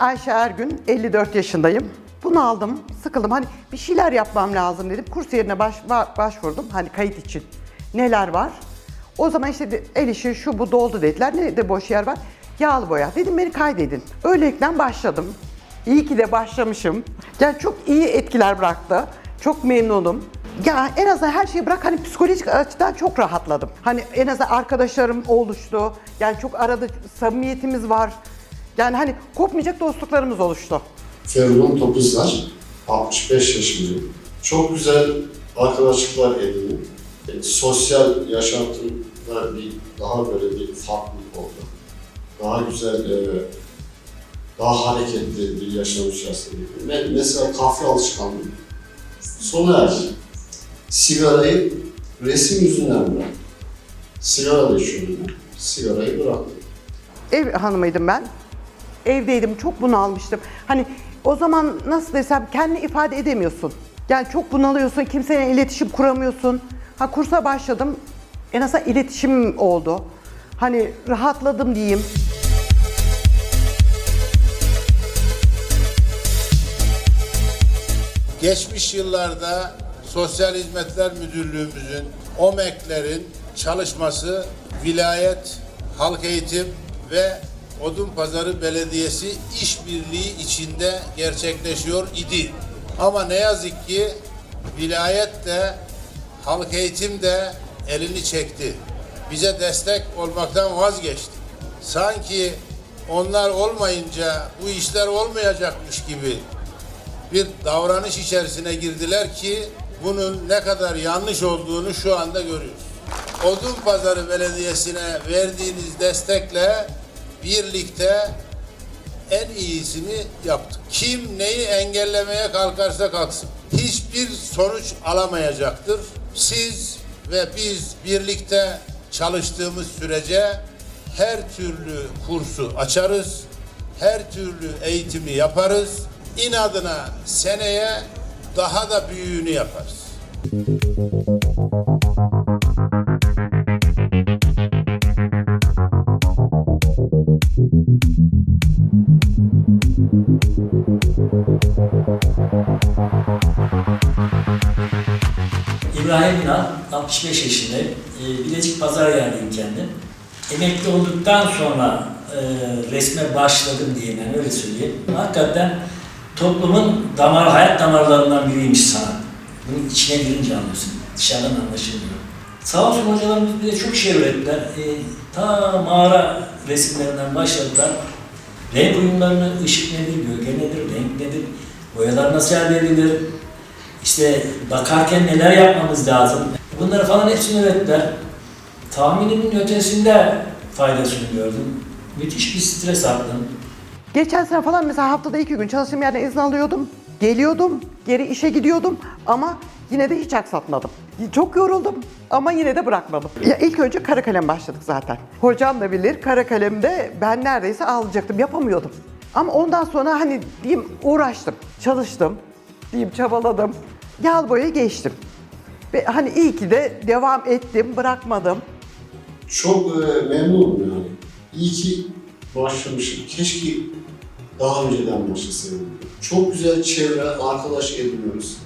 Ayşe Ergün, 54 yaşındayım. Bunu aldım, sıkıldım. Hani bir şeyler yapmam lazım dedim. Kurs yerine baş, ba- başvurdum. Hani kayıt için. Neler var? O zaman işte el işi şu bu doldu dediler. Ne de boş yer var? Yağlı boya. Dedim beni kaydedin. Öylelikle başladım. İyi ki de başlamışım. Yani çok iyi etkiler bıraktı. Çok memnunum. Ya en azından her şeyi bırak hani psikolojik açıdan çok rahatladım. Hani en azından arkadaşlarım oluştu. Yani çok arada samimiyetimiz var. Yani hani kopmayacak dostluklarımız oluştu. Ferman Topuzlar, 65 yaşındayım. Çok güzel arkadaşlıklar edindim. E, sosyal yaşantımda bir daha böyle bir farklılık oldu. Daha güzel, e, daha hareketli bir yaşam içerisindeyim. Me- mesela kahve alışkanlığım sona erdi. Sigarayı resim yüzünden bıraktım. Sigara da içiyordum ben. Sigarayı bıraktım. Ev hanımıydım ben. Evdeydim, çok bunalmıştım. Hani o zaman nasıl desem kendini ifade edemiyorsun. Yani çok bunalıyorsun, kimseyle iletişim kuramıyorsun. Ha kursa başladım, en azından iletişim oldu. Hani rahatladım diyeyim. Geçmiş yıllarda Sosyal Hizmetler Müdürlüğümüzün, OMEK'lerin çalışması vilayet, halk eğitim ve Odunpazarı Belediyesi işbirliği içinde gerçekleşiyor idi. Ama ne yazık ki vilayet de halk eğitim de elini çekti. Bize destek olmaktan vazgeçti. Sanki onlar olmayınca bu işler olmayacakmış gibi bir davranış içerisine girdiler ki bunun ne kadar yanlış olduğunu şu anda görüyoruz. Odunpazarı Belediyesi'ne verdiğiniz destekle birlikte en iyisini yaptık. Kim neyi engellemeye kalkarsa kalksın. Hiçbir sonuç alamayacaktır. Siz ve biz birlikte çalıştığımız sürece her türlü kursu açarız. Her türlü eğitimi yaparız. İnadına seneye daha da büyüğünü yaparız. İbrahim İnan, 65 yaşındayım. Ee, Bilecik Pazar yerliyim kendim. Emekli olduktan sonra e, resme başladım diye ben öyle söyleyeyim. Hakikaten toplumun damar, hayat damarlarından biriymiş sanat. Bunun içine girince anlıyorsun. Dışarıdan anlaşılmıyor. Sağ olsun hocalarımız bize çok şey öğrettiler. E, ta mağara resimlerinden başladılar. Renk uyumlarını, ışık nedir, gölge nedir, renk nedir, boyalar nasıl elde edilir, işte bakarken neler yapmamız lazım. Bunları falan hepsini öğrettiler. Tahminimin ötesinde faydasını gördüm. Müthiş bir stres attım. Geçen sene falan mesela haftada iki gün çalıştığım yerden izin alıyordum. Geliyordum, geri işe gidiyordum ama yine de hiç aksatmadım. Çok yoruldum ama yine de bırakmadım. Ya ilk önce kara kalem başladık zaten. Hocam da bilir kara kalemde ben neredeyse ağlayacaktım, yapamıyordum. Ama ondan sonra hani diyeyim uğraştım, çalıştım, diyeyim çabaladım. Yağlı boyaya geçtim. Ve hani iyi ki de devam ettim, bırakmadım. Çok e, memnunum yani. İyi ki başlamışım. Keşke daha önceden başlasaydım. Çok güzel çevre, arkadaş ediniyoruz.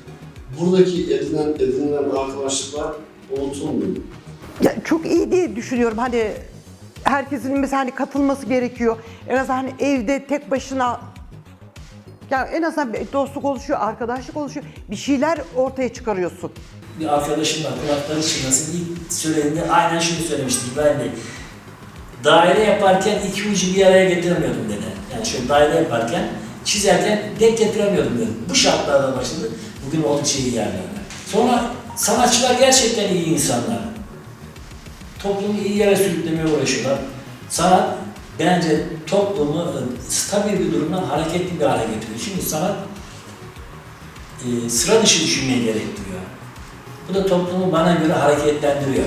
Buradaki edinen, edinilen arkadaşlıklar unutulmuyor. Ya çok iyi diye düşünüyorum. Hani herkesin mesela hani katılması gerekiyor. En azından hani evde tek başına ya en azından bir dostluk oluşuyor, arkadaşlık oluşuyor. Bir şeyler ortaya çıkarıyorsun. Bir arkadaşım var, kulakları çınlasın. İlk söylediğinde aynen şunu söylemişti İbrahim Bey. Daire yaparken iki ucu bir araya getiremiyordum dedi. Yani şöyle daire yaparken, çizerken denk getiremiyordum dedi. Bu şartlarda başladı. Bugün oldukça iyi yerlerde. Sonra sanatçılar gerçekten iyi insanlar. Toplumu iyi yere sürüklemeye uğraşıyorlar. Sanat bence toplumu e, stabil bir durumdan hareketli bir hale getiriyor. Çünkü sanat e, sıra dışı düşünmeyi gerektiriyor. Bu da toplumu bana göre hareketlendiriyor.